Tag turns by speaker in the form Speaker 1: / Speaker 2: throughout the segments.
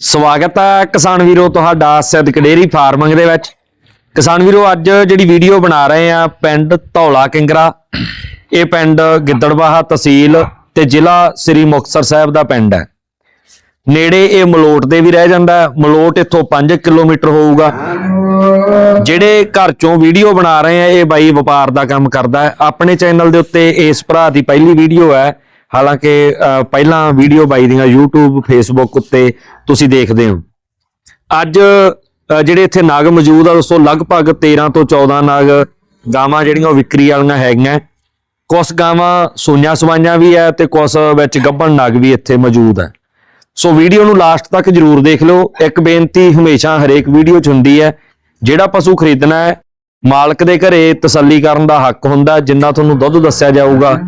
Speaker 1: ਸਵਾਗਤ ਹੈ ਕਿਸਾਨ ਵੀਰੋ ਤੁਹਾਡਾ ਸਿੱਧਕ ਡੇਰੀ ਫਾਰਮਿੰਗ ਦੇ ਵਿੱਚ। ਕਿਸਾਨ ਵੀਰੋ, ਅੱਜ ਜਿਹੜੀ ਵੀਡੀਓ ਬਣਾ ਰਹੇ ਆ ਪਿੰਡ ਧੌਲਾ ਕਿੰਗਰਾ। ਇਹ ਪਿੰਡ ਗਿੱਦੜਬਾਹਾ ਤਹਿਸੀਲ ਤੇ ਜ਼ਿਲ੍ਹਾ ਸ੍ਰੀ ਮੁਕਤਸਰ ਸਾਹਿਬ ਦਾ ਪਿੰਡ ਹੈ। ਨੇੜੇ ਇਹ ਮਲੋਟ ਦੇ ਵੀ ਰਹਿ ਜਾਂਦਾ ਮਲੋਟ ਇੱਥੋਂ 5 ਕਿਲੋਮੀਟਰ ਹੋਊਗਾ। ਜਿਹੜੇ ਘਰ ਚੋਂ ਵੀਡੀਓ ਬਣਾ ਰਹੇ ਆ, ਇਹ ਬਾਈ ਵਪਾਰ ਦਾ ਕੰਮ ਕਰਦਾ ਆਪਣੇ ਚੈਨਲ ਦੇ ਉੱਤੇ ਇਸ ਭਰਾ ਦੀ ਪਹਿਲੀ ਵੀਡੀਓ ਹੈ। ਹਾਲਾਂਕਿ ਪਹਿਲਾਂ ਵੀਡੀਓ ਬਾਈ ਦੀਆਂ YouTube, Facebook ਉੱਤੇ ਤੁਸੀਂ ਦੇਖਦੇ ਹੋ। ਅੱਜ ਜਿਹੜੇ ਇੱਥੇ ਨਾਗ ਮੌਜੂਦ ਆ ਦੋਸਤੋ ਲਗਭਗ 13 ਤੋਂ 14 ਨਾਗ ਗਾਵਾਂ ਜਿਹੜੀਆਂ ਉਹ ਵਿਕਰੀ ਵਾਲੀਆਂ ਹੈਗੀਆਂ। ਕੁਝ ਗਾਵਾਂ ਸੂਈਆਂ ਸਵਾਈਆਂ ਵੀ ਹੈ ਤੇ ਕੁਝ ਵਿੱਚ ਗੱਭਣ ਨਾਗ ਵੀ ਇੱਥੇ ਮੌਜੂਦ ਹੈ ਸੋ ਵੀਡੀਓ ਨੂੰ ਲਾਸਟ ਤੱਕ ਜਰੂਰ ਦੇਖ ਲਓ। ਇੱਕ ਬੇਨਤੀ, ਹਮੇਸ਼ਾ ਹਰੇਕ ਵੀਡੀਓ 'ਚ ਹੁੰਦੀ ਹੈ ਜਿਹੜਾ ਪਸ਼ੂ ਖਰੀਦਣਾ ਹੈ, ਮਾਲਕ ਦੇ ਘਰੇ ਤਸੱਲੀ ਕਰਨ ਦਾ ਹੱਕ ਹੁੰਦਾ, ਜਿੰਨਾ ਤੁਹਾਨੂੰ ਦੁੱਧ ਦੱਸਿਆ ਜਾਊਗਾ।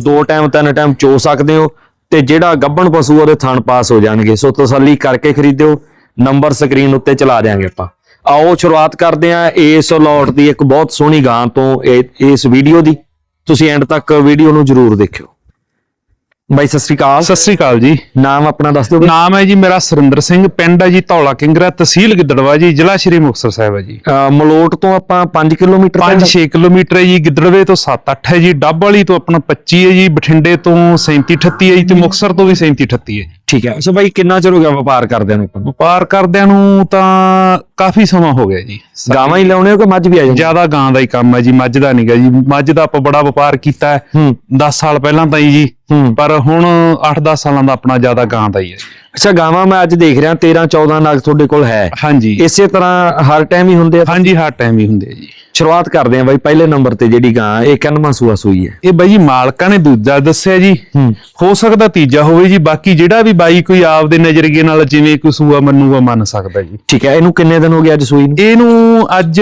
Speaker 1: ਦੋ ਟਾਈਮ, ਤਿੰਨ ਟਾਈਮ ਚੋ ਸਕਦੇ ਹੋ ਤੇ ਜਿਹੜਾ ਗੱਭਣ ਪਸ਼ੂ ਉਹਦੇ ਥਣ ਪਾਸ ਹੋ ਜਾਣਗੇ। ਸੋ ਤਸੱਲੀ ਕਰਕੇ ਖਰੀਦਿਓ। ਨੰਬਰ ਸਕਰੀਨ ਉੱਤੇ ਚਲਾ ਦਿਆਂਗੇ ਆਪਾਂ। ਆਓ ਸ਼ੁਰੂਆਤ ਕਰਦੇ ਹਾਂ ਇਸ ਲੋਟ ਦੀ ਇੱਕ ਬਹੁਤ ਸੋਹਣੀ ਗਾਂ ਤੋਂ ਇਹ- ਇਸ ਵੀਡੀਓ ਦੀ। ਤੁਸੀਂ ਐਂਡ ਤੱਕ ਵੀਡੀਓ ਨੂੰ ਜਰੂਰ ਦੇਖਿਓ। ਬਾਈ ਸਤਿ ਸ੍ਰੀ ਅਕਾਲ।
Speaker 2: ਸਤਿ ਸ੍ਰੀ ਅਕਾਲ ਜੀ।
Speaker 1: ਨਾਮ ਆਪਣਾ ਦੱਸ ਦਿਓ
Speaker 2: ਨਾਮ ਹੈ ਜੀ ਮੇਰਾ ਸੁਰਿੰਦਰ ਸਿੰਘ ਪਿੰਡ ਹੈ ਜੀ ਧੌਲਾ ਕਿੰਗਰਾ ਤਹਿਸੀਲ ਗਿੱਦੜਵਾ ਜੀ ਜ਼ਿਲ੍ਹਾ ਸ਼੍ਰੀ ਮੁਕਤਸਰ ਸਾਹਿਬ ਹੈ ਜੀ।
Speaker 1: ਮਲੋਟ ਤੋਂ ਆਪਾਂ 5 ਕਿਲੋਮੀਟਰ
Speaker 2: 5-6 ਕਿਲੋਮੀਟਰ ਹੈ ਜੀ ਗਿੱਦੜਵੇ ਤੋਂ 7-8 ਹੈ ਜੀ ਡੱਬ ਵਾਲੀ ਤੋਂ ਆਪਣਾ 25 ਹੈ ਜੀ ਬਠਿੰਡੇ ਤੋਂ 37-38 ਹੈ ਜੀ ਤੇ ਮੁਕਤਸਰ ਤੋਂ ਵੀ 37-38 ਹੈ
Speaker 1: ਠੀਕ ਹੈ ਸੋ ਬਾਈ ਕਿੰਨਾ ਚਿਰ ਹੋ ਗਿਆ ਵਪਾਰ ਕਰਦਿਆਂ ਨੂੰ ਆਪਾਂ ਨੂੰ?
Speaker 2: ਵਪਾਰ ਕਰਦਿਆਂ ਨੂੰ ਤਾਂ ਕਾਫੀ ਸਮਾਂ ਹੋ ਗਿਆ ਜੀ।
Speaker 1: ਗਾਵਾਂ ਹੀ ਲਾਉਣੇ ਹੋ ਕਿ ਮੱਝ ਵੀ ਆ ਜਾਂਦੀ?
Speaker 2: ਜ਼ਿਆਦਾ ਗਾਂ ਦਾ ਹੀ ਕੰਮ ਹੈ ਜੀ ਮੱਝ ਦਾ ਨਹੀਂਗਾ ਜੀ। ਮੱਝ ਦਾ ਆਪਾਂ ਬੜਾ ਵਪਾਰ ਕੀਤਾ ਹੈ।
Speaker 1: ਹੂੰ।
Speaker 2: 10 ਸਾਲ ਪਹਿਲਾਂ ਤਾਂ ਹੀ ਜੀ।
Speaker 1: ਹੂੰ।
Speaker 2: ਪਰ ਹੁਣ 8-10 ਸਾਲਾਂ ਦਾ ਆਪਣਾ ਜ਼ਿਆਦਾ ਗਾਂ ਦਾ ਹੀ ਹੈ ਜੀ।
Speaker 1: ਅੱਛਾ ਗਾਵਾਂ ਮੈਂ ਅੱਜ ਦੇਖ ਰਿਹਾ 13 14 ਨਗ ਤੁਹਾਡੇ ਕੋਲ ਹੈ।
Speaker 2: ਹਾਂਜੀ।
Speaker 1: ਇਸੇ ਤਰ੍ਹਾਂ ਹਰ ਟਾਈਮ ਹੀ ਹੁੰਦੇ ਆ?
Speaker 2: ਹਾਂਜੀ ਹਰ ਟਾਈਮ ਹੀ ਹੁੰਦੇ ਆ ਜੀ।
Speaker 1: ਸ਼ੁਰੂਆਤ ਕਰਦੇ ਆ ਬਾਈ ਪਹਿਲੇ ਨੰਬਰ ਤੇ ਜਿਹੜੀ ਗਾਂ ਇਹ ਕਿੰਨਵਾਂ ਸੂਆ ਸੂਈ ਹੈ।
Speaker 2: ਇਹ ਬਾਈ ਜੀ ਮਾਲਕਾਂ ਨੇ ਦੂਜਾ ਦੱਸਿਆ ਜੀ।
Speaker 1: ਹੂੰ।
Speaker 2: ਸਕਦਾ ਤੀਜਾ ਹੋਵੇ ਜੀ ਬਾਕੀ ਜਿਹੜਾ ਵੀ ਬਾਈ ਕੋਈ ਆਪਦੇ ਨਜ਼ਰੀਏ ਨਾਲ ਜਿਵੇਂ ਕੋਈ ਸੂਆ ਮੰਨੂਗਾ ਮੰਨ ਸਕਦਾ ਜੀ।
Speaker 1: ਠੀਕ ਹੈ ਇਹਨੂੰ ਕਿੰਨੇ ਦਿਨ ਹੋ ਗਏ ਅੱਜ ਸੂਈ ਨੂੰ?
Speaker 2: ਇਹਨੂੰ ਅੱਜ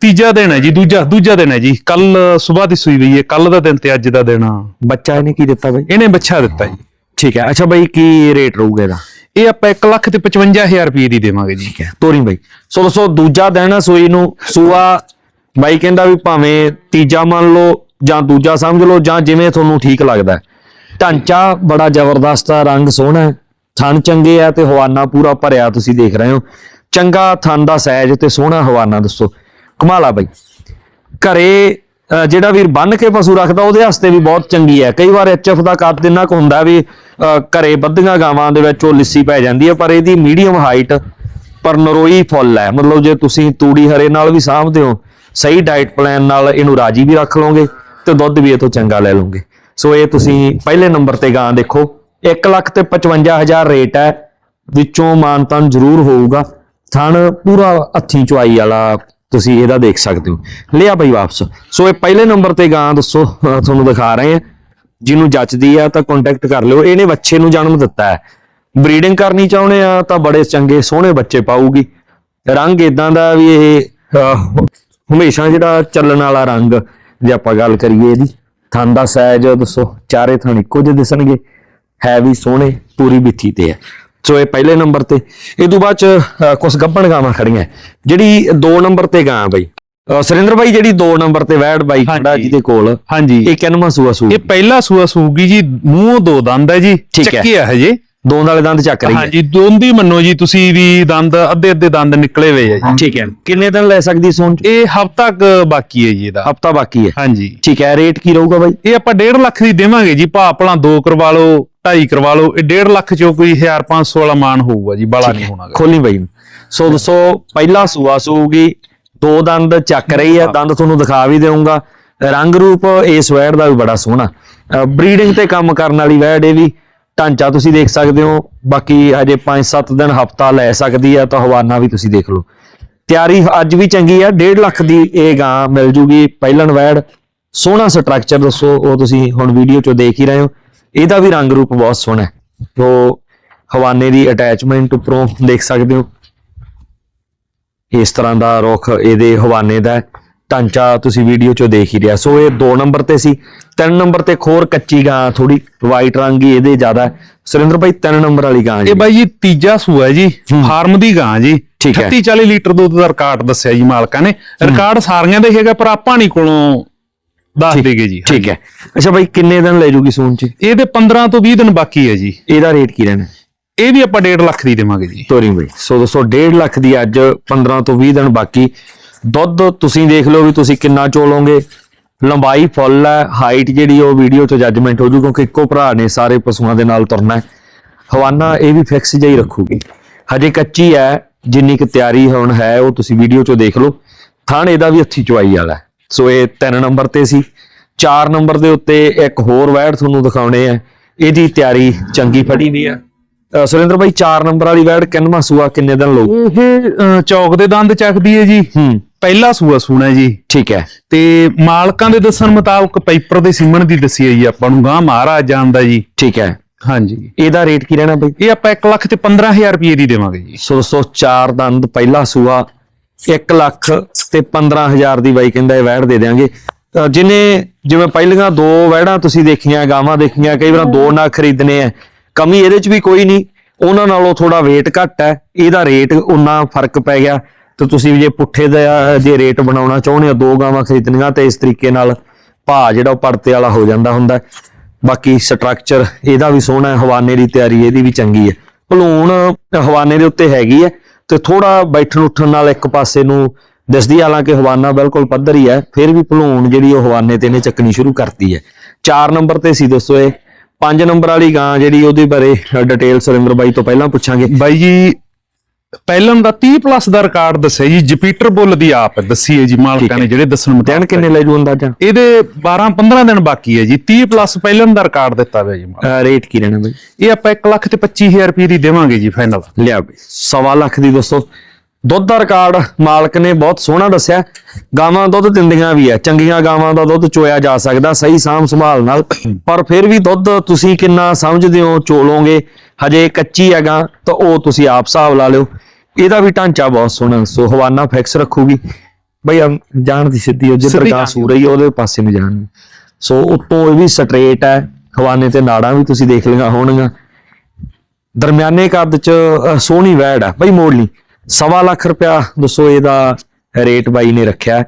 Speaker 2: ਤੀਜਾ ਦਿਨ ਹੈ ਜੀ ਦੂਜਾ ਦੂਜਾ ਦਿਨ ਹੈ ਜੀ। ਕੱਲ ਸਵੇਰ ਦੀ ਸੂਈ ਹੋਈ ਹੈ ਕੱਲ ਦਾ ਦਿਨ ਤੇ ਅੱਜ ਦਾ ਦਿਨ ਆ।
Speaker 1: ਬੱਚਾ ਇਹਨੇ ਕੀ ਦਿੱਤਾ ਬਾਈ?
Speaker 2: ਇਹਨੇ ਬੱਚਾ ਦਿੱਤਾ ਜੀ।
Speaker 1: ਠੀਕ ਹੈ ਅੱਛਾ ਬਾਈ ਕੀ ਰੇਟ ਰਹੂਗਾ ਇਹਦਾ?
Speaker 2: ਇਹ ਆਪਾਂ 1 ਲੱਖ ਤੇ 55000 ਰੁਪਏ ਦੀ ਦੇਵਾਂਗੇ ਜੀ।
Speaker 1: ਠੀਕ ਹੈ ਤੋਰੀ ਬਾਈ। ਸੋ ਦੋਸਤੋ ਦੂਜਾ ਦਿਨ ਸੂਈ ਨੂੰ ਸੂਆ ਬਾਈ ਕਹਿੰਦਾ ਵੀ ਭਾਵੇਂ ਤੀਜਾ ਮੰਨ ਲਓ ਜਾਂ ਦੂਜਾ ਸਮਝ ਲਓ ਜਾਂ ਜਿਵੇਂ ਤੁਹਾਨੂੰ ਠੀਕ ਲੱਗਦਾ। ਢਾਂਚਾ ਬੜਾ ਜ਼ਬਰਦਸਤ ਆ ਰੰਗ ਸੋਹਣਾ ਹੈ, ਥਣ ਚੰਗੇ ਆ ਤੇ ਹਵਾਨਾ ਪੂਰਾ ਭਰਿਆ ਤੁਸੀਂ ਦੇਖ ਰਹੇ ਹੋ। ਚੰਗਾ ਥਣ ਦਾ ਸਾਈਜ਼ ਤੇ ਸੋਹਣਾ ਹਵਾਨਾ ਦੱਸੋ। ਕਮਾਲਾ ਬਾਈ। ਘਰੇ ਜਿਹੜਾ ਵੀਰ ਬੰਨ ਕੇ ਪਸ਼ੂ ਰੱਖਦਾ ਉਹਦੇ ਵਾਸਤੇ ਵੀ ਬਹੁਤ ਚੰਗੀ ਹੈ ਕਈ ਵਾਰ ਐਚਐਫ ਦਾ ਕੱਦ ਇੰਨਾ ਕੁ ਹੁੰਦਾ ਵੀ ਅਹ, ਘਰੇ ਬੱਧੀਆਂ ਗਾਵਾਂ ਦੇ ਵਿੱਚ ਉਹ ਲਿੱਸੀ ਪੈ ਜਾਂਦੀ ਹੈ ਪਰ ਇਹਦੀ ਮੀਡੀਅਮ ਹਾਈਟ ਪਰ ਨਰੋਈ ਫੁੱਲ ਹੈ ਮਤਲਬ ਜੇ ਤੁਸੀਂ ਤੂੜੀ ਹਰੇ ਨਾਲ ਵੀ ਸਾਂਭਦੇ ਹੋ ਸਹੀ ਡਾਈਟ ਪਲਾਨ ਨਾਲ ਇਹਨੂੰ ਰਾਜੀ ਵੀ ਰੱਖ ਲਓਗੇ ਤੇ ਦੁੱਧ ਵੀ ਇਹ ਤੋਂ ਚੰਗਾ ਲੈ ਲਓਗੇ। ਸੋ ਇਹ ਤੁਸੀਂ ਪਹਿਲੇ ਨੰਬਰ ਤੇ ਗਾਂ ਦੇਖੋ। 1 ਲੱਖ ਤੇ 55000 ਰੇਟ ਹੈ। ਵਿੱਚੋਂ ਮਾਨਤਾਨ ਜ਼ਰੂਰ ਹੋਊਗਾ। ਥਣ ਪੂਰਾ ਹੱਥੀਂ ਚੁਆਈ ਵਾਲਾ ਤੁਸੀਂ ਇਹਦਾ ਦੇਖ ਸਕਦੇ ਹੋ। ਲਿਆ ਬਈ ਵਾਪਸ। ਸੋ ਇਹ ਪਹਿਲੇ ਨੰਬਰ ਤੇ ਗਾਂ ਦੱਸੋ। ਤੁਹਾਨੂੰ ਦਿਖਾ ਰਹੇ ਆ ਜਿਹਨੂੰ ਜੱਚਦੀ ਆ ਤਾਂ ਕੰਟੈਕਟ ਕਰ ਲਿਓ। ਇਹਨੇ ਬੱਚੇ ਨੂੰ ਜਨਮ ਦਿੱਤਾ ਹੈ। ਬਰੀਡਿੰਗ ਕਰਨੀ ਚਾਹੁੰਦੇ ਆ ਤਾਂ ਬੜੇ ਚੰਗੇ ਸੋਹਣੇ ਬੱਚੇ ਪਾਊਗੀ। ਰੰਗ ਇਦਾਂ ਦਾ ਵੀ ਇਹ ਹਮੇਸ਼ਾ ਜਿਹੜਾ ਚੱਲਣ ਵਾਲਾ ਰੰਗ ਜੇ ਆਪਾਂ ਗੱਲ ਕਰੀਏ ਇਹਦੀ ਥਣ ਦਾ ਸਾਈਜ਼ ਦੱਸੋ ਚਾਰੇ ਥਣ ਇੱਕੋ ਜਿਹੇ ਦਿਸਣਗੇ ਹੈ ਵੀ ਸੋਹਣੇ ਪੂਰੀ ਬਿੱਥੀ ਤੇ ਹੈ ਸੋ ਇਹ ਪਹਿਲੇ ਨੰਬਰ ਤੇ ਇਹ ਤੋਂ ਬਾਅਦ ਚ ਕੁਛ ਗੱਭਣ ਗਾਵਾਂ ਖੜੀਆਂ। ਜਿਹੜੀ 2 ਨੰਬਰ ਤੇ ਗਾਂ ਬਈ ਸੁਰਿੰਦਰ ਬਾਈ ਜਿਹੜੀ 2 ਨੰਬਰ ਤੇ ਵੈੜ ਬਾਈ ਖੜਾ। ਜਿਹਦੇ ਕੋਲ
Speaker 2: ਹਾਂਜੀ
Speaker 1: ਇਹ ਕਿੰਨਵਾਂ ਸੂਆ ਸੂ
Speaker 2: ਇਹ ਪਹਿਲਾ ਸੂਆ ਸੂਗੀ ਜੀ ਮੂੰਹ ਦੋ ਦੰਦ ਹੈ ਜੀ
Speaker 1: ਠੀਕ ਹੈ।
Speaker 2: ਚੱਕਿਆ ਹਜੇ
Speaker 1: ਦੋਨ ਵਾਲੇ ਦੰਦ ਚੱਕ ਰਹੀ ਹੈ।
Speaker 2: ਹਾਂਜੀ ਦੋਂਦੀ ਮੰਨੋ ਜੀ ਤੁਸੀਂ ਵੀ ਦੰਦ ਅੱਧੇ ਅੱਧੇ ਦੰਦ ਨਿਕਲੇ ਹੋਏ ਆ ਜੀ।
Speaker 1: ਠੀਕ ਹੈ। ਕਿੰਨੇ ਦਿਨ ਲੈ ਸਕਦੀ ਸੋਨ
Speaker 2: ਇਹ ਹਫਤਾ ਕੁ ਬਾਕੀ ਹੈ ਜੀ ਇਹਦਾ।
Speaker 1: ਹਫਤਾ ਬਾਕੀ ਹੈ।
Speaker 2: ਹਾਂਜੀ।
Speaker 1: ਠੀਕ ਹੈ ਰੇਟ ਕੀ ਰਹੂਗਾ ਬਾਈ?
Speaker 2: ਇਹ ਆਪਾਂ 1.5 ਲੱਖ ਦੀ ਦੇਵਾਂਗੇ ਜੀ ਭਾ ਆਪਣਾ 2 ਕਰਵਾ ਲਓ 2.5 ਕਰਵਾ ਲਓ ਇਹ 1.5 ਲੱਖ ਚੋਂ ਕੋਈ 1500 ਵਾਲਾ ਮਾਨ ਹੋਊਗਾ ਜੀ ਬਾਲਾ ਨਹੀਂ ਹੋਣਾ।
Speaker 1: ਖੋਲੀ ਬਾਈ। ਸੋ ਦੱਸੋ ਪਹਿਲਾ ਸੂਆ ਸੂਗੀ ਦੋ ਦੰਦ ਚੱਕ ਰਹੀ ਹੈ ਦੰਦ ਤੁਹਾਨੂੰ ਦਿਖਾ ਵੀ ਦੇਵਾਂਗਾ ਰੰਗ ਰੂਪ ਇਸ ਵੈੜ ਦਾ ਵੀ ਬੜਾ ਸੋਹਣਾ। ਬਰੀਡਿੰਗ ਤੇ ਕੰਮ ਕਰਨ ਵਾਲੀ ਵੈੜ ਇਹ ਵੀ। ਢਾਂਚਾ ਤੁਸੀਂ ਦੇਖ ਸਕਦੇ ਹੋ, ਬਾਕੀ ਹਜੇ 5-7 ਦਿਨ ਹਫਤਾ ਲੈ ਸਕਦੀ ਹੈ ਤਾਂ ਹਵਾਨਾ ਵੀ ਤੁਸੀਂ ਦੇਖ ਲਓ। ਤਿਆਰੀ ਅੱਜ ਵੀ ਚੰਗੀ ਹੈ 1.5 ਲੱਖ ਦੀ ਇਹ ਗਾਂ ਮਿਲ ਜੂਗੀ, ਪਹਿਲਣ ਵੈੜ, ਸੋਹਣਾ ਸਟਰਕਚਰ ਦੱਸੋ, ਉਹ ਤੁਸੀਂ ਹੁਣ ਵੀਡੀਓ 'ਚੋਂ ਦੇਖ ਹੀ ਰਹੇ ਹੋ। ਇਹਦਾ ਵੀ ਰੰਗ ਰੂਪ ਬਹੁਤ ਸੋਹਣਾ ਹੈ। ਤੋ ਹਵਾਨੇ ਦੀ ਅਟੈਚਮੈਂਟ ਉੱਪਰੋਂ ਦੇਖ ਸਕਦੇ ਹੋ। ਇਸ ਤਰ੍ਹਾਂ ਦਾ ਰੁੱਖ ਇਹਦੇ ਹਵਾਨੇ ਦਾ ਹੈ। ਢਾਂਚਾ ਤੁਸੀਂ ਵੀਡੀਓ 'ਚੋਂ ਦੇਖ ਹੀ ਰਿਹਾ। ਸੋ ਇਹ 2 ਨੰਬਰ ਤੇ ਸੀ। 3 ਨੰਬਰ ਤੇ ਖੋਰ ਕੱਚੀ ਗਾਂ ਥੋੜੀ ਵਾਈਟ ਰੰਗ ਹੀ ਇਹਦੇ ਜ਼ਿਆਦਾ। ਸੁਰਿੰਦਰ ਭਾਈ 3 ਨੰਬਰ ਵਾਲੀ ਗਾਂ ਜੀ।
Speaker 2: ਇਹ ਬਾਈ ਜੀ ਤੀਜਾ ਸੂਆ ਜੀ। ਫਾਰਮ ਦੀ ਗਾਂ ਜੀ।
Speaker 1: ਠੀਕ ਹੈ।
Speaker 2: 38 40 ਲੀਟਰ ਦੁੱਧ ਦਾ ਰਿਕਾਰਡ ਦੱਸਿਆ ਜੀ ਮਾਲਕਾਂ ਨੇ। ਰਿਕਾਰਡ ਸਾਰੀਆਂ ਦਾ ਹੈਗਾ ਪਰ ਆਪਾਂ ਨਹੀਂ ਕੋਲੋਂ ਦੱਸ ਦੇਗੇ ਜੀ।
Speaker 1: ਠੀਕ ਹੈ। ਅੱਛਾ ਭਾਈ ਕਿੰਨੇ ਦਿਨ ਲੈ ਜੂਗੀ ਸੂਨ 'ਚ
Speaker 2: ਇਹਦੇ 15 ਤੋਂ 20 ਦਿਨ ਬਾਕੀ ਹੈ ਜੀ।
Speaker 1: ਇਹਦਾ ਰੇਟ ਕੀ ਰਹਿਣਾ?
Speaker 2: ਇਹ ਵੀ ਆਪਾਂ 1.5 ਲੱਖ ਦੀ ਦੇਵਾਂਗੇ ਜੀ।
Speaker 1: ਤੋਰੀ ਬਈ ਸੋ ਦੋਸਤੋ 1.5 ਲੱਖ ਦੀ ਅੱਜ 15 ਤੋਂ 20 ਦਿਨ ਬਾਕੀ। ਦੁੱਧ ਤੁਸੀਂ ਦੇਖ ਲਓ ਵੀ ਤੁਸੀਂ ਕਿੰਨਾ ਚੋਲੋਗੇ। ਲੰਬਾਈ ਫੁੱਲ ਹੈ ਹਾਈਟ ਜਿਹੜੀ ਉਹ ਵੀਡੀਓ 'ਚ ਜੱਜਮੈਂਟ ਹੋ ਜੂ ਕਿਉਂਕਿ ਇੱਕੋ ਭਰਾ ਨੇ ਸਾਰੇ ਪਸ਼ੂਆਂ ਦੇ ਨਾਲ ਤੁਰਨਾ ਹੈ। ਹਵਾਨਾ ਇਹ ਵੀ ਫਿਕਸ ਜਿਹਾ ਰੱਖੂਗੀ। ਹਜੇ ਕੱਚੀ ਹੈ, ਜਿੰਨੀ ਕੁ ਤਿਆਰੀ ਹੁਣ ਹੈ ਉਹ ਤੁਸੀਂ ਵੀਡੀਓ 'ਚੋਂ ਦੇਖ ਲਓ। ਥਣ ਇਹਦਾ ਵੀ ਹੱਥੀ ਚੁਆਈ ਵਾਲਾ ਸੋ ਇਹ 3 ਨੰਬਰ ਤੇ ਸੀ। 4 ਨੰਬਰ ਦੇ ਉੱਤੇ ਇੱਕ ਹੋਰ ਵੈੜ ਤੁਹਾਨੂੰ ਦਿਖਾਉਣੇ ਆ। ਇਹਦੀ ਤਿਆਰੀ ਚੰਗੀ ਫੜੀ ਵੀ ਆ। ਸੁਰਿੰਦਰ ਭਾਈ 4 ਨੰਬਰ ਵਾਲੀ ਵੈੜ ਕਿੰਨਵਾਂ ਸੂਆ ਕਿੰਨੇ ਦਿਨ ਲਓ
Speaker 2: ਇਹ ਚੌਕ ਦੇ ਦੰਦ ਚੱਕਦੀ ਹੈ ਜੀ।
Speaker 1: ਹੂੰ।
Speaker 2: ਪਹਿਲਾ ਸੂਆ ਸੂਣਾ ਜੀ।
Speaker 1: ਠੀਕ ਹੈ।
Speaker 2: ਤੇ ਮਾਲਕਾਂ ਦੇ ਦੱਸਣ ਮੁਤਾਬਕ ਪੈਪਰ ਦੇ ਸਿਮਣ ਦੀ ਦੱਸੀ ਹੈ ਜੀ ਆਪਾਂ ਨੂੰ ਗਾਂ ਮਹਾਰਾਜ ਜਾਣਦਾ ਜੀ।
Speaker 1: ਠੀਕ ਹੈ।
Speaker 2: ਹਾਂਜੀ।
Speaker 1: ਇਹਦਾ ਰੇਟ ਕੀ ਰਹਿਣਾ ਭਾਈ
Speaker 2: ਇਹ ਆਪਾਂ 1 ਲੱਖ ਤੇ 15000 ਰੁਪਏ ਦੀ ਦੇਵਾਂਗੇ ਜੀ।
Speaker 1: ਸੋ ਦੋਸਤੋ 4 ਦੰਦ ਪਹਿਲਾ ਸੂਆ 1 ਲੱਖ ਤੇ 15000 ਦੀ ਬਾਈ ਕਹਿੰਦਾ ਇਹ ਵੈੜ ਦੇ ਦਿਆਂਗੇ। ਅ, ਜਿਹਨੇ ਜਿਵੇਂ ਪਹਿਲੀਆਂ ਦੋ ਵੈੜਾਂ ਤੁਸੀਂ ਦੇਖੀਆਂ ਗਾਵਾਂ ਦੇਖੀਆਂ ਕਈ ਵਾਰ ਦੋ ਨਾ ਖਰੀਦਨੇ ਆ ਕਮੀ ਇਹਦੇ ਚ ਵੀ ਕੋਈ ਨਹੀਂ। ਉਹਨਾਂ ਨਾਲੋਂ ਥੋੜਾ weight ਘੱਟ ਹੈ। ਇਹਦਾ ਰੇਟ ਉਨਾ ਫ਼ਰਕ ਪੈ ਗਿਆ। ਤੇ ਤੁਸੀਂ ਜੇ ਪੁੱਠੇ ਦਾ ਜੇ ਰੇਟ ਬਣਾਉਣਾ ਚਾਹੁੰਦੇ ਹੋ, ਦੋ ਗਾਵਾਂ ਖਰੀਦਣੀਆਂ ਤੇ ਇਸ ਤਰੀਕੇ ਨਾਲ ਭਾਅ ਜਿਹੜਾ ਉਹ ਪੜਤੇ ਵਾਲਾ ਹੋ ਜਾਂਦਾ ਹੁੰਦਾ। ਬਾਕੀ ਸਟਰਕਚਰ ਇਹਦਾ ਵੀ ਸੋਹਣਾ ਹੈ। ਹਵਾਨੇ ਦੀ ਤਿਆਰੀ ਇਹਦੀ ਵੀ ਚੰਗੀ ਹੈ। ਭਲੂਣ ਹਵਾਨੇ ਦੇ ਉੱਤੇ ਹੈਗੀ ਹੈ। ਤੇ ਥੋੜਾ ਬੈਠਣ ਉੱਠਣ ਨਾਲ ਇੱਕ ਪਾਸੇ ਨੂੰ ਦਿਸਦੀ ਹਾਲਾਂਕਿ ਹਵਾਨਾ ਬਿਲਕੁਲ ਪੱਧਰ ਹੀ। ਹੈ ਫਿਰ ਵੀ ਭਲੂਣ ਜਿਹੜੀ ਉਹ ਹਵਾਨੇ ਤੇ ਨੇ ਚੱਕਣੀ ਸ਼ੁਰੂ ਕਰਤੀ ਹੈ। 4 ਨੰਬਰ ਤੇ ਸੀ ਦੋਸਤੋ ਇਹ। 5 ਨੰਬਰ ਵਾਲੀ ਗਾਂ ਜਿਹੜੀ ਉਹਦੇ ਬਾਰੇ ਡਿਟੇਲ ਸੁਰਿੰਦਰ ਬਾਈ ਤੋਂ ਪਹਿਲਾਂ ਪੁੱਛਾਂਗੇ।
Speaker 2: ਬਾਈ ਜੀ ਪਹਿਲਾਂ ਦਾ 30 ਪਲੱਸ ਦਾ ਰਿਕਾਰਡ ਦੱਸਿਆ ਜੀ ਜਪੀਟਰ ਬੁੱਲ ਦੀ ਆਪ ਦੱਸੀ ਹੈ ਜੀ ਮਾਲਕਾਂ ਨੇ ਜਿਹੜੇ ਦੱਸਣ
Speaker 1: ਦਿਨ
Speaker 2: ਮੁਤਾਬਕ
Speaker 1: ਕਿੰਨੇ ਲੈ ਜੂ ਅੰਦਾਜ਼ਾ?
Speaker 2: ਇਹਦੇ 12 15 ਦਿਨ ਬਾਕੀ ਹੈ ਜੀ 30 ਪਲੱਸ ਪਹਿਲਾਂ ਦਾ ਰਿਕਾਰਡ ਦਿੱਤਾ ਹੋਇਆ ਜੀ ਮਾਲਕ।
Speaker 1: ਰੇਟ ਕੀ ਰਹਿਣਾ ਬਾਈ?
Speaker 2: ਇਹ ਆਪਾਂ 1 ਲੱਖ ਤੇ 25000 ਰੁਪਏ ਦੀ ਦੇਵਾਂਗੇ ਜੀ ਫਾਈਨਲ
Speaker 1: ਲਿਆ ਬਈ। ਸਵਾ ਲੱਖ ਦੀ ਦੋਸਤੋ ਦੁੱਧ ਦਾ ਰਿਕਾਰਡ ਮਾਲਕ ਨੇ ਬਹੁਤ ਸੋਹਣਾ ਦੱਸਿਆ। ਗਾਵਾਂ ਦੁੱਧ ਦਿੰਦੀਆਂ ਵੀ ਆ ਚੰਗੀਆਂ ਗਾਵਾਂ ਦਾ ਦੁੱਧ ਚੋਇਆ ਜਾ ਸਕਦਾ ਸਹੀ ਸਾਂਭ ਸੰਭਾਲ ਨਾਲ। ਪਰ ਫਿਰ ਵੀ ਦੁੱਧ ਤੁਸੀਂ ਕਿੰਨਾ ਸਮਝਦੇ ਹੋ ਚੋਲੋਗੇ ਹਜੇ ਕੱਚੀ ਹੈਗਾ ਤਾਂ ਉਹ ਤੁਸੀਂ ਆਪ ਹਿਸਾਬ ਲਾ ਲਿਓ। ਇਹਦਾ ਵੀ ਢਾਂਚਾ ਬਹੁਤ ਸੋਹਣਾ ਸੋ ਹਵਾਨਾ ਫਿਕਸ ਰੱਖੂਗੀ। ਬਈ ਜਾਣ ਦੀ ਸਿੱਧੀ ਉਹ ਜਿੱਧਰ
Speaker 2: ਸਿੱਧੀ
Speaker 1: ਗਾਂ
Speaker 2: ਜਾਣ
Speaker 1: ਸੂ ਰਹੀ ਹੈ ਉਹਦੇ ਪਾਸੇ ਨੂੰ ਜਾਣ। ਸੋ ਉੱਤੋਂ ਇਹ ਵੀ ਸਟ੍ਰੇਟ ਹੈ ਹਵਾਨੇ ਤੇ ਨਾੜਾਂ ਵੀ ਤੁਸੀਂ ਦੇਖ ਲਈਆਂ ਹੋਣਗੀਆਂ। ਦਰਮਿਆਨੇ ਕੱਦ ਚ ਸੋਹਣੀ ਵੈੜ ਆ ਬਈ ਮੋੜ ਲਈ। ਸਵਾ ਲੱਖ ਰੁਪਇਆ ਦੱਸੋ ਇਹਦਾ ਰੇਟ ਬਾਈ ਨੇ ਰੱਖਿਆ।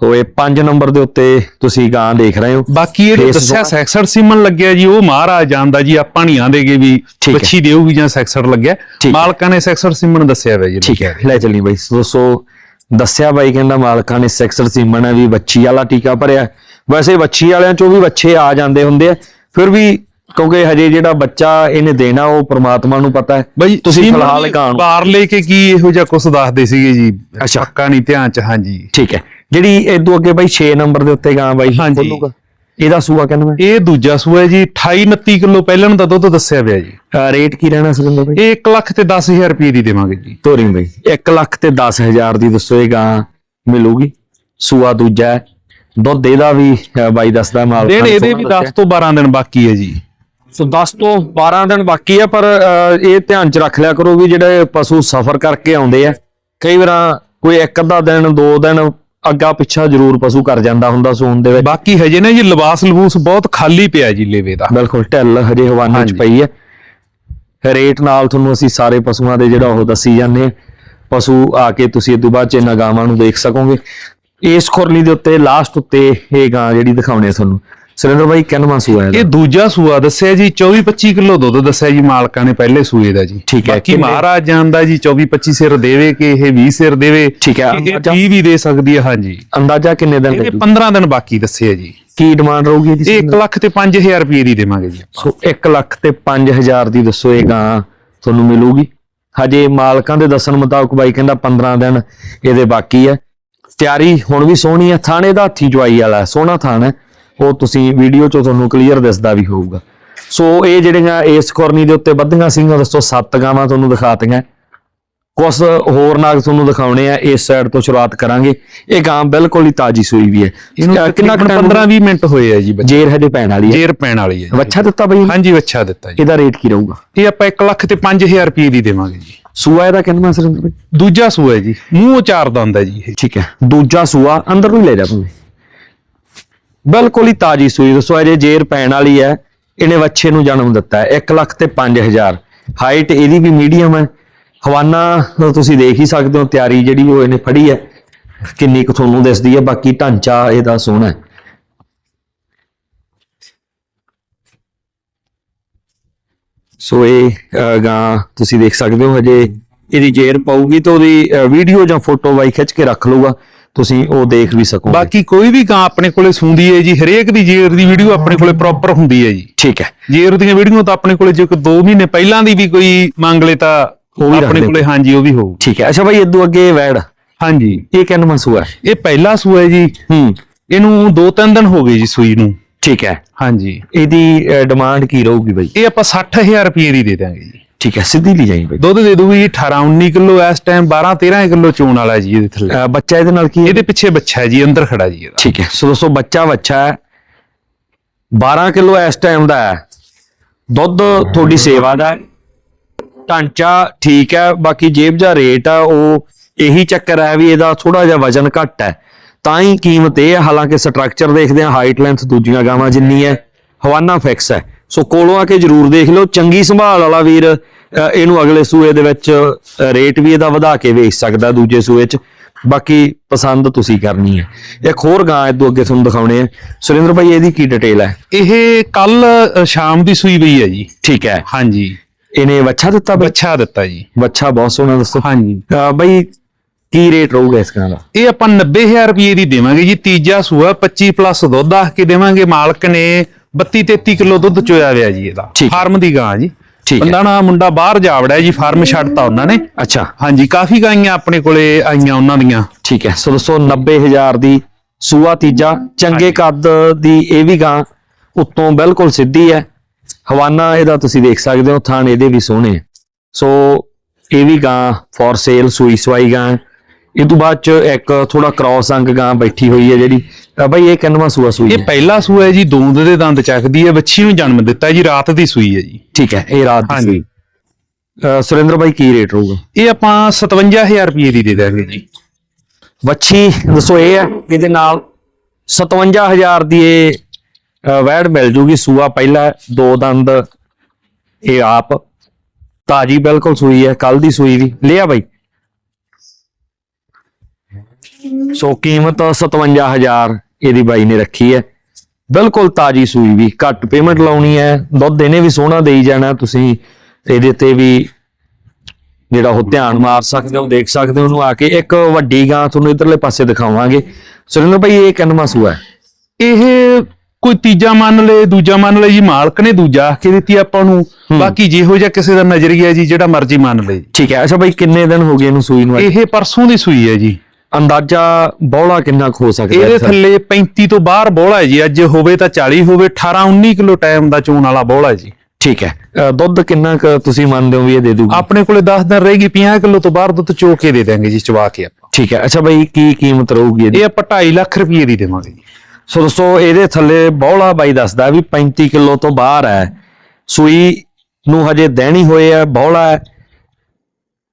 Speaker 1: ਸੋ ਇਹ 5 ਨੰਬਰ ਦੇ ਉੱਤੇ ਤੁਸੀਂ ਗਾਂ ਦੇਖ ਰਹੇ ਹੋ
Speaker 2: ਬਾਕੀ ਇਹ ਦੱਸਿਆ। ਸੈਕਸਰ ਸੀਮਨ ਲੱਗਿਆ ਜੀ ਉਹ ਮਹਾਰਾਜ ਜਾਣਦਾ ਜੀ ਆਪਾਂ ਨਹੀਂ ਆਂਦੇਗੇ ਵੀ। ਬੱਚੀ ਦੇਊਗੀ ਜਾਂ ਸੈਕਸਰ ਲੱਗਿਆ। ਮਾਲਕਾਂ ਨੇ ਸੈਕਸਰ ਸੀਮਨ ਦੱਸਿਆ ਹੋਇਆ ਜੀ
Speaker 1: ਠੀਕ ਹੈ ਲੈ ਚੱਲੀ ਬਾਈ ਸੋ ਦੱਸਿਆ ਬਾਈ ਕਹਿੰਦਾ ਮਾਲਕਾਂ ਨੇ ਸੈਕਸਰ ਸੀਮਨ ਹੈ ਵੀ ਵੱਛੀ ਵਾਲਾ ਟੀਕਾ ਭਰਿਆ ਵੈਸੇ ਵੱਛੀ ਵਾਲਿਆਂ ਚੋਂ ਵੀ ਵੱਛੇ ਆ ਜਾਂਦੇ ਹੁੰਦੇ ਆ ਫਿਰ ਵੀ ਕਿਉਂਕਿ ਹਜੇ ਜਿਹੜਾ ਬੱਚਾ ਇਹਨੇ ਦੇਣਾ ਉਹ ਪ੍ਰਮਾਤਮਾ ਨੂੰ ਪਤਾ ਹੈ।
Speaker 2: ਬਈ
Speaker 1: ਤੁਸੀਂ ਫਿਲਹਾਲ ਨੂੰ
Speaker 2: ਬਾਹਰ ਲੈ ਕੇ ਕੀ ਇਹੋ ਜਿਹਾ ਕੁਝ ਦੱਸਦੇ ਸੀਗੇ ਜੀ। ਪੱਕਾ ਨਹੀਂ ਧਿਆਨ ਚ ਹਾਂਜੀ।
Speaker 1: ਠੀਕ ਹੈ। ਜਿਹੜੀ ਇਦੋਂ ਅੱਗੇ ਬਾਈ 6 ਨੰਬਰ ਦੇ ਉੱਤੇ ਗਾਂ ਬਾਈ
Speaker 2: ਹਾਂਜੀ।
Speaker 1: ਖੋਲੂਗਾ। ਇਹਦਾ ਸੂਆ ਕਹਿੰਦਾ ਮੈਂ
Speaker 2: ਇਹ ਦੂਜਾ ਸੂਆ ਹੈ ਜੀ 28 29 ਕਿਲੋ ਪਹਿਲਾਂ ਦਾ ਦੁੱਧ ਦੱਸਿਆ ਪਿਆ ਜੀ।
Speaker 1: ਰੇਟ ਕੀ ਰਹਿਣਾ ਸੁਰਿੰਦਰ ਬਾਈ?
Speaker 2: ਇਹ 1 ਲੱਖ ਤੇ 10000 ਰੁਪਏ ਦੀ ਦੇਵਾਂਗੇ ਜੀ।
Speaker 1: ਤੋਰੀ ਬਾਈ। 1 ਲੱਖ ਤੇ 10000 ਦੀ ਦੱਸੋ ਇਹ ਗਾਂ ਮਿਲੂਗੀ। ਸੂਆ ਦੂਜਾ ਦੁੱਧ ਇਹਦਾ ਵੀ ਬਾਈ ਦੱਸਦਾ ਮਾਲ
Speaker 2: ਇਹਦੇ ਵੀ 10 ਤੋਂ 12 ਦਿਨ ਬਾਕੀ ਹੈ ਜੀ।
Speaker 1: ਸੋ 10 ਤੋਂ 12 ਦਿਨ ਬਾਕੀ ਆ ਪਰ ਇਹ ਧਿਆਨ ਚ ਰੱਖ ਲਿਆ ਕਰੋ ਵੀ ਜਿਹੜੇ ਪਸ਼ੂ ਸਫ਼ਰ ਕਰਕੇ ਆਉਂਦੇ ਆ ਕਈ ਵਾਰਾਂ ਕੋਈ ਇੱਕ ਅੱਧਾ ਦਿਨ ਦੋ ਦਿਨ ਅੱਗਾ ਪਿੱਛਾ ਜ਼ਰੂਰ ਪਸ਼ੂ ਕਰ ਜਾਂਦਾ ਹੁੰਦਾ ਸੂਨ ਦੇ ਵਿੱਚ।
Speaker 2: ਬਾਕੀ ਹਜੇ ਨਾ ਜੀ ਲਿਬਾਸ ਲਬੂਸ ਬਹੁਤ ਖਾਲੀ ਪਿਆ ਜੀ ਲੇਵੇ ਦਾ।
Speaker 1: ਬਿਲਕੁਲ ਢਿੱਲ ਹਜੇ ਹਵਾਨੇ ਚ। ਪਈ ਹੈ ਰੇਟ ਨਾਲ ਤੁਹਾਨੂੰ ਅਸੀਂ ਸਾਰੇ ਪਸ਼ੂਆਂ ਦੇ ਜਿਹੜਾ ਉਹ ਦੱਸੀ ਜਾਂਦੇ ਆ। ਪਸ਼ੂ ਆ ਕੇ ਤੁਸੀਂ ਇਹ ਤੋਂ ਬਾਅਦ ਚ ਇਹਨਾਂ ਗਾਵਾਂ ਨੂੰ ਦੇਖ ਸਕੋਗੇ। ਇਸ ਖੁਰਲੀ ਦੇ ਉੱਤੇ ਲਾਸਟ ਉੱਤੇ ਇਹ ਗਾਂ ਜਿਹੜੀ ਦਿਖਾਉਣੇ ਆ ਤੁਹਾਨੂੰ। ਸੁਰਿੰਦਰ ਬਾਈ ਕਿੰਨਵਾਂ ਸੂਆ ਹੈ
Speaker 2: ਇਹ ਦੂਜਾ ਸੂਆ ਦੱਸਿਆ ਜੀ 24 25 ਕਿਲੋ ਦੁੱਧ ਦੱਸਿਆ ਜੀ ਮਾਲਕਾਂ ਨੇ ਪਹਿਲੇ ਸੂਏ ਦਾ ਜੀ।
Speaker 1: ਠੀਕ ਹੈ,
Speaker 2: ਬਾਕੀ
Speaker 1: ਕਿੰਨੇ?
Speaker 2: ਮਹਾਰਾਜ ਜਾਣਦਾ ਜੀ 24 25 ਸਿਰ ਦੇਵੇ ਕਿ ਇਹ 20 ਸਿਰ ਦੇਵੇ
Speaker 1: ਠੀਕ ਹੈ,
Speaker 2: ਇਹ? 30 ਵੀ ਦੇ ਸਕਦੀ ਹੈ ਹਾਂਜੀ।
Speaker 1: ਅੰਦਾਜ਼ਾ ਕਿੰਨੇ ਦਿਨ
Speaker 2: ਇਹਦੇ
Speaker 1: ਲੱਗੂ
Speaker 2: 15 ਦਿਨ ਬਾਕੀ ਦੱਸਿਆ ਜੀ।
Speaker 1: ਕੀ ਡਿਮਾਂਡ ਰਹੂਗੀ ਇਹਦੀ
Speaker 2: ਇਹ 1 ਲੱਖ ਤੇ 5000 ਰੁਪਏ ਦੀ ਦੇਵਾਂਗੇ ਜੀ।
Speaker 1: ਸੋ 1 ਲੱਖ ਤੇ 5000 ਦੀ ਦੱਸੋ ਇਹ ਗਾਂ ਤੁਹਾਨੂੰ ਮਿਲੂਗੀ। ਹਜੇ ਮਾਲਕਾਂ ਦੇ ਦੱਸਣ ਮੁਤਾਬਕ ਬਾਈ ਕਹਿੰਦਾ 15 ਦਿਨ ਇਹਦੇ ਬਾਕੀ ਹੈ। ਤਿਆਰੀ ਹੁਣ ਵੀ ਸੋਹਣੀ ਹੈ ਥਾਣੇ ਦਾ ਹੱਥੀ ਜਵਾਈ ਵਾਲਾ ਹੈ, ਸੋਹਣਾ ਥਾਣ ਹੈ। ਉਹ ਤੁਸੀਂ ਵੀਡੀਓ 'ਚ ਤੁਹਾਨੂੰ ਕਲੀਅਰ ਦਿਸਦਾ ਵੀ ਹੋਊਗਾ। ਸੋ ਇਹ ਜਿਹੜੀਆਂ ਇਸ ਕੋਰਨੀ ਦੇ ਉੱਤੇ ਵੱਧੀਆਂ ਸਿੰਘਾਂ ਦੱਸੋ ਸੱਤ ਗਾਵਾਂ ਤੁਹਾਨੂੰ ਦਿਖਾਤੀਆਂ। ਕੁਝ ਹੋਰ ਨਾਗ ਤੁਹਾਨੂੰ ਦਿਖਾਉਣੇ ਆ ਇਸ ਸਾਈਡ ਤੋਂ ਸ਼ੁਰੂਆਤ ਕਰਾਂਗੇ। ਇਹ ਗਾਂ ਬਿਲਕੁਲ ਹੀ ਤਾਜੀ ਸੂਈ ਵੀ ਹੈ।
Speaker 2: ਇਹਨੂੰ
Speaker 1: ਕਿੰਨਾ
Speaker 2: ਕਿੰਨਾ
Speaker 1: ਕੁ
Speaker 2: 15 20 ਮਿੰਟ ਹੋਏ ਆ ਜੀ
Speaker 1: ਜੇਰ ਹਜੇ ਪੈਣ ਵਾਲੀ ਹੈ।
Speaker 2: ਜੇਰ ਪੈਣ ਵਾਲੀ ਹੈ।
Speaker 1: ਵੱਛਾ ਦਿੱਤਾ ਬਈ
Speaker 2: ਹਾਂਜੀ ਵੱਛਾ ਦਿੱਤਾ ਜੀ।
Speaker 1: ਇਹਦਾ ਰੇਟ ਕੀ ਰਹੂਗਾ?
Speaker 2: ਇਹ ਆਪਾਂ 1 ਲੱਖ ਤੇ 5000 ਰੁਪਏ ਦੀ ਦੇਵਾਂਗੇ ਜੀ।
Speaker 1: ਸੂਆ ਇਹਦਾ ਕਿੰਨਾ ਸਰਿੰਦਰ ਬਈ?
Speaker 2: ਦੂਜਾ ਸੂਆ ਹੈ ਜੀ। ਮੂੰਹ ਚਾਰ ਦਾ ਹੁੰਦਾ ਜੀ ਇਹ।
Speaker 1: ਠੀਕ ਹੈ। ਦੂਜਾ ਸੂਆ ਅੰਦਰ ਨੂੰ ਹੀ ਲੈ ਜਾ ਤੂੰ। ਬਿਲਕੁਲ ਹੀ ਤਾਜੀ ਸੂਈ ਦੱਸੋ ਅਜੇ ਜੇਰ ਪੈਣ ਵਾਲੀ ਹੈ, ਇਹਨੇ ਵੱਛੇ ਨੂੰ ਜਨਮ ਦਿੱਤਾ ਹੈ। 1 ਲੱਖ ਤੇ 5000 ਹਾਈਟ ਇਹਦੀ ਵੀ ਮੀਡੀਅਮ ਹੈ। ਹਵਾਨਾ ਤੁਸੀਂ ਦੇਖ ਹੀ ਸਕਦੇ ਹੋ, ਤਿਆਰੀ ਜਿਹੜੀ ਉਹ ਇਹਨੇ ਫੜੀ ਹੈ। ਕਿੰਨੀ ਕੁ ਤੁਹਾਨੂੰ ਦਿਸਦੀ ਹੈ, ਬਾਕੀ ਢਾਂਚਾ ਇਹਦਾ ਸੋਹਣਾ ਹੈ। ਸੋ ਇਹ ਗਾਂ ਤੁਸੀਂ ਦੇਖ ਸਕਦੇ ਹੋ, ਹਜੇ ਇਹਦੀ ਜੇਰ ਪਾਊਗੀ ਤਾਂ ਉਹਦੀ ਵੀਡੀਓ ਜਾਂ ਫੋਟੋ ਬਾਈ ਖਿੱਚ ਕੇ ਰੱਖ ਲਊਗਾ। ਤੁਸੀਂ ਉਹ ਦੇਖ ਵੀ ਸਕੋਗੇ।
Speaker 2: ਬਾਕੀ ਕੋਈ ਵੀ ਗਾਂ ਆਪਣੇ ਕੋਲੇ ਸੁੰਦੀ ਹੈ ਜੀ ਹਰੇਕ ਦੀ ਜੇਰ ਦੀ ਵੀਡੀਓ ਆਪਣੇ ਕੋਲੇ ਪ੍ਰੋਪਰ ਹੁੰਦੀ ਹੈ ਜੀ।
Speaker 1: ਠੀਕ ਹੈ।
Speaker 2: ਜੇਰ ਦੀਆਂ ਵੀਡੀਓ ਤਾਂ ਆਪਣੇ ਕੋਲੇ ਜੇ ਕੋਈ 2 ਮਹੀਨੇ ਪਹਿਲਾਂ ਦੀ ਵੀ ਕੋਈ ਮੰਗ ਲੇ ਤਾਂ
Speaker 1: ਉਹ ਵੀ
Speaker 2: ਆਪਣੇ। ਕੋਲੇ ਹਾਂਜੀ ਉਹ ਵੀ ਹੋਊ।
Speaker 1: ਠੀਕ ਹੈ। ਅੱਛਾ ਬਾਈ ਇਦੋਂ ਅੱਗੇ ਵੈੜ।
Speaker 2: ਹਾਂਜੀ।
Speaker 1: ਇਹ ਕਿੰਨ ਮਸੂਆ ਹੈ?
Speaker 2: ਇਹ ਪਹਿਲਾ ਸੂਆ ਹੈ ਜੀ।
Speaker 1: ਹੂੰ।
Speaker 2: ਇਹਨੂੰ 2-3 ਦਿਨ ਹੋ ਗਏ ਜੀ ਸੂਈ ਨੂੰ।
Speaker 1: ਠੀਕ ਹੈ।
Speaker 2: ਹਾਂਜੀ।
Speaker 1: ਇਹਦੀ ਡਿਮਾਂਡ ਕੀ ਰਹੂਗੀ ਬਾਈ?
Speaker 2: ਇਹ ਆਪਾਂ 60000 ਰੁਪਏ ਦੀ ਦੇ ਦਾਂਗੇ ਜੀ।
Speaker 1: ਠੀਕ ਹੈ ਸਿੱਧੀ ਲਈ ਜਾਈ ਬਾਈ।
Speaker 2: ਦੁੱਧ ਦੇ ਦੂਗੀ ਜੀ 18 19 ਕਿਲੋ ਇਸ ਟਾਈਮ 12 13 ਕਿਲੋ ਚੋਣ ਵਾਲਾ ਜੀ ਇਹਦੇ ਥੱਲੇ।
Speaker 1: ਅ, ਬੱਚਾ ਇਹਦੇ ਨਾਲ ਕੀ ਹੈ?
Speaker 2: ਇਹਦੇ ਪਿੱਛੇ ਬੱਚਾ ਹੈ ਜੀ ਅੰਦਰ ਖੜਾ ਜੀ ਇਹਦਾ।
Speaker 1: ਠੀਕ ਹੈ ਸੋ ਦੋਸਤੋ ਬੱਚਾ ਬੱਚਾ ਹੈ। 12 ਕਿਲੋ ਇਸ ਟਾਈਮ ਦਾ ਹੈ। ਦੁੱਧ ਤੁਹਾਡੀ ਸੇਵਾ ਦਾ ਹੈ। ਢਾਂਚਾ ਠੀਕ ਹੈ ਬਾਕੀ ਜੇਬ ਦਾ ਰੇਟ ਆ ਉਹ ਇਹੀ ਚੱਕਰ ਹੈ ਵੀ ਇਹਦਾ ਥੋੜਾ ਜਿਹਾ ਵਜਨ ਘੱਟ ਹੈ। ਤਾਂ ਹੀ ਕੀਮਤ ਇਹ ਹੈ ਹਾਲਾਂਕਿ ਸਟਰਕਚਰ ਦੇਖਦੇ ਆ ਹਾਈਟ ਲੈਂਥ ਦੂਜੀਆਂ ਗਾਵਾਂ ਜਿੰਨੀ ਹੈ ਹਵਾਨਾ ਫਿਕਸ ਹੈ। ਸੋ ਕੋਲੋਂ ਆ ਕੇ ਜਰੂਰ ਦੇਖ ਲਓ। ਚੰਗੀ ਸੰਭਾਲ ਵਾਲਾ ਵੀਰ ਇਹਨੂੰ ਅਗਲੇ ਸੂਏ ਦੇ ਵਿੱਚ ਰੇਟ ਵੀ ਇਹਦਾ ਵਧਾ ਕੇ ਵੇਚ ਸਕਦਾ ਦੂਜੇ ਸੂਏ 'ਚ। ਬਾਕੀ ਪਸੰਦ ਤੁਸੀਂ ਕਰਨੀ ਹੈ। ਇੱਕ ਹੋਰ ਗਾਂ ਇਦੋਂ ਅੱਗੇ ਤੁਹਾਨੂੰ ਦਿਖਾਉਣੇ ਆ। ਸੁਰਿੰਦਰ ਭਾਈ ਇਹਦੀ ਕੀ ਡਿਟੇਲ ਹੈ?
Speaker 2: ਇਹ ਕੱਲ ਸ਼ਾਮ ਦੀ ਸੂਈ ਪਈ ਹੈ ਜੀ।
Speaker 1: ਠੀਕ ਹੈ।
Speaker 2: ਹਾਂਜੀ।
Speaker 1: ਇਹਨੇ ਵੱਛਾ ਦਿੱਤਾ ਬਈ?
Speaker 2: ਬੱਚਾ ਦਿੱਤਾ ਜੀ।
Speaker 1: ਵੱਛਾ ਬਹੁਤ ਸੋਹਣਾ ਦੱਸੋ।
Speaker 2: ਹਾਂਜੀ।
Speaker 1: ਬਈ ਕੀ ਰੇਟ ਰਹੂਗਾ ਇਸ ਗਾਂ ਦਾ?
Speaker 2: ਇਹ ਆਪਾਂ 90000 ਰੁਪਏ ਦੀ ਦੇਵਾਂਗੇ ਜੀ। ਤੀਜਾ ਸੂਆ 25 ਪਲੱਸ ਦੁੱਧ ਆ ਕੇ ਦੇਵਾਂਗੇ। ਮਾਲਕ ਨੇ 32 33 ਕਿਲੋ ਦੁੱਧ ਚੋਇਆ ਹੋਇਆ ਜੀ ਇਹਦਾ
Speaker 1: ਠੀਕ ਹੈ।
Speaker 2: ਫਾਰਮ ਦੀ ਗਾਂ ਜੀ
Speaker 1: ਠੀਕ ਹੈ।
Speaker 2: ਬੰਦਾ ਨਾ ਮੁੰਡਾ ਬਾਹਰ ਜਾ ਵੜਿਆ ਜੀ ਫਾਰਮ ਛੱਡਤਾ ਉਹਨਾਂ ਨੇ
Speaker 1: ਅੱਛਾ
Speaker 2: ਹਾਂਜੀ ਕਾਫੀ ਗਾਈਆਂ ਆਪਣੇ ਕੋਲੇ ਆਈਆਂ ਉਹਨਾਂ ਦੀਆਂ
Speaker 1: ਠੀਕ ਹੈ ਸੋ ਦੋਸਤੋ 90000 ਦੀ ਸੂਆ ਤੀਜਾ ਚੰਗੇ ਕੱਦ ਦੀ ਇਹ ਵੀ ਗਾਂ ਉੱਤੋਂ ਬਿਲਕੁਲ ਸਿੱਧੀ ਹੈ ਹਵਾਨਾ ਇਹਦਾ ਤੁਸੀਂ ਦੇਖ ਸਕਦੇ ਹੋ ਥਾਣ ਇਹਦੇ ਵੀ ਸੋਹਣੇ ਆ। ਸੋ ਇਹ ਵੀ ਗਾਂ ਫॉर ਸੇਲ ਸੂਈ ਸਵਾਈ ਗਾਂ ਹੈ। ਇਹ ਤੋਂ ਬਾਅਦ ਚ ਇੱਕ ਥੋੜਾ ਕ੍ਰਾਸ ਅੰਗ ਗਾਂ ਬੈਠੀ ਹੋਈ ਹੈ ਜਿਹੜੀ ਅ ਬਈ ਇਹ ਕਿੰਨਵਾਂ ਸੂਆ ਸੂਈ
Speaker 2: ਇਹ
Speaker 1: ਹੈ?
Speaker 2: ਪਹਿਲਾ ਸੂਆ ਹੈ ਜੀ ਦੂੰਦ ਦੇ ਦੰਦ ਚੱਕਦੀ ਹੈ ਬੱਚੀ ਨੂੰ ਜਨਮ ਦਿੱਤਾ ਜੀ ਰਾਤ ਦੀ ਸੂਈ ਹੈ ਜੀ।
Speaker 1: ਠੀਕ ਹੈ ਇਹ ਰਾਤ ਦੀ
Speaker 2: ਹਾਂਜੀ।
Speaker 1: ਸੂਈ। ਸੁਰਿੰਦਰ ਭਾਈ ਕੀ ਰੇਟ ਰਹੂਗਾ?
Speaker 2: ਇਹ ਆਪਾਂ 57000 ਰੁਪਏ ਦੀ ਦੇ ਦਾਂਗੇ ਜੀ।
Speaker 1: ਵੱਛੀ ਦੱਸੋ ਇਹ ਹੈ ਇਹਦੇ ਨਾਲ 57000 ਦੀ ਇਹ ਅ, ਵੈੜ ਮਿਲ ਜੂਗੀ ਸੂਆ ਪਹਿਲਾ ਦੋ ਦੰਦ ਇਹ ਆਪ। ਤਾਜੀ ਬਿਲਕੁਲ ਸੂਈ ਹੈ ਕੱਲ ਦੀ ਸੂਈ ਵੀ। ਲਿਆ ਬਾਈ। ਸੋ ਕੀਮਤ 57000 ਇਹਦੀ ਬਾਈ ਨੇ ਰੱਖੀ ਹੈ। ਬਿਲਕੁਲ ਤਾਜੀ ਸੂਈ ਵੀ ਘੱਟ ਪੇਮੈਂਟ ਲਾਉਣੀ ਹੈ। ਦੁੱਧ ਇਹਨੇ ਵੀ ਸੋਹਣਾ ਦੇਈ ਜਾਣਾ ਤੁਸੀਂ। ਇਹਦੇ ਤੇ ਵੀ ਜਿਹੜਾ ਉਹ ਧਿਆਨ ਮਾਰ ਸਕਦੇ ਹੋ ਦੇਖ ਸਕਦੇ ਹੋ ਉਹਨੂੰ ਆ ਕੇ। ਇੱਕ ਵੱਡੀ ਗਾਂ ਤੁਹਾਨੂੰ ਇਧਰਲੇ ਪਾਸੇ ਦਿਖਾਵਾਂਗੇ। ਸੁਰਿੰਦਰ ਭਾਈ ਇਹ ਕਿੰਨਵਾਂ ਸੂਆ ਹੈ?
Speaker 2: ਇਹ ਕੋਈ ਤੀਜਾ ਮੰਨ ਲਏ ਦੂਜਾ ਮੰਨ ਲਏ ਜੀ ਮਾਲਕ ਨੇ ਦੂਜਾ ਆਖ ਕੇ ਦਿੱਤੀ ਆਪਾਂ ਨੂੰ। ਬਾਕੀ ਜਿਹੋ ਜਿਹਾ ਕਿਸੇ ਦਾ ਨਜ਼ਰੀਆ ਜੀ ਜਿਹੜਾ ਮਰਜ਼ੀ ਮੰਨ ਲਏ।
Speaker 1: ਠੀਕ ਹੈ ਅੱਛਾ ਭਾਈ ਕਿੰਨੇ ਦਿਨ ਹੋ ਗਏ ਇਹਨੂੰ ਸੂਈ ਨੂੰ?
Speaker 2: ਇਹ ਪਰਸੋਂ ਦੀ ਸੂਈ ਹੈ ਜੀ।
Speaker 1: ਅੰਦਾਜ਼ਾ ਬੌਲਾ ਕਿੰਨਾ ਕੁ ਹੋ ਸਕਦਾ
Speaker 2: ਇਹਦੇ ਥੱਲੇ 35 ਤੋਂ ਬਾਹਰ ਬੋਲਾ ਹੈ ਜੀ। ਅੱਜ ਹੋਵੇ ਤਾਂ 40 ਹੋਵੇ 18 19 ਕਿਲੋ ਟਾਈਮ ਦਾ ਚੋਣ ਵਾਲਾ ਬੋਲਾ ਹੈ ਜੀ।
Speaker 1: ਠੀਕ ਹੈ। ਦੁੱਧ ਕਿੰਨਾ ਕੁ ਤੁਸੀਂ ਮੰਨਦੇ ਹੋ ਵੀ ਇਹ ਦੇ ਦੂਗੀ?
Speaker 2: ਆਪਣੇ ਕੋਲੇ 10 ਦਿਨ ਰਹੇਗੀ 50 ਕਿਲੋ ਤੋਂ ਬਾਹਰ ਦੁੱਧ ਚੋ ਕੇ ਦੇ ਦਾਂਗੇ ਜੀ ਚਵਾ ਕੇ ਆਪਾਂ।
Speaker 1: ਠੀਕ ਹੈ। ਅੱਛਾ ਭਾਈ ਕੀ ਕੀਮਤ ਰਹੂਗੀ ਇਹਦੀ?
Speaker 2: ਇਹ ਆਪਾਂ 2.5 ਲੱਖ ਰੁਪਏ ਦੀ ਦੇਵਾਂਗੇ ਜੀ।
Speaker 1: ਸੋ ਦੋਸਤੋ ਇਹਦੇ ਥੱਲੇ ਬੌਲਾ ਬਾਈ ਦੱਸਦਾ ਵੀ 35 ਕਿਲੋ ਤੋਂ ਬਾਹਰ ਹੈ। ਸੂਈ ਨੂੰ ਹਜੇ ਦੇਣੀ ਹੋਏ ਹੈ ਬੌਲਾ ਹੈ।